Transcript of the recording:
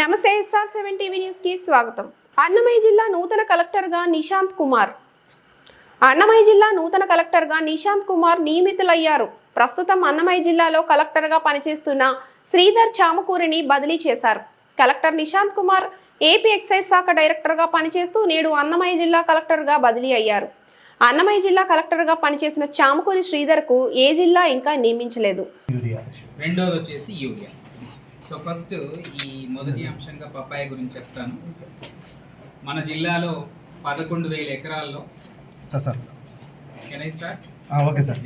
నమస్తే SR seven TV స్వాగతం. అన్నమయ్య జిల్లా నూతన కలెక్టర్గా నిశాంత్ కుమార్. అన్నమయ్య జిల్లా నూతన కలెక్టర్గా నిశాంత్ కుమార్ నియమితులయ్యారు. ప్రస్తుతం అన్నమయ్య జిల్లాలో కలెక్టర్గా పనిచేస్తున్న శ్రీధర్ చామకూరిని బదిలీ చేశారు. Collector Nishant Kumar AP excise శాఖ డైరెక్టర్గా పనిచేస్తూ నేడు అన్నమయ్య జిల్లా కలెక్టర్గా బదిలీ అయ్యారు. అన్నమయ్య జిల్లా కలెక్టర్గా పనిచేసిన చామకూరి శ్రీధర్కు ఏ జిల్లా ఇంకా నియమించలేదు. యూరియా. రెండోది వచ్చేసి యూరియా. సో ఫస్ట్ ఈ మొదటి అంశంగా పప్పాయ గురించి చెప్తాను. మన జిల్లాలో పదకొండు వేల ఎకరాల్లో sir sir. Can I start ఆ, ఓకే సార్.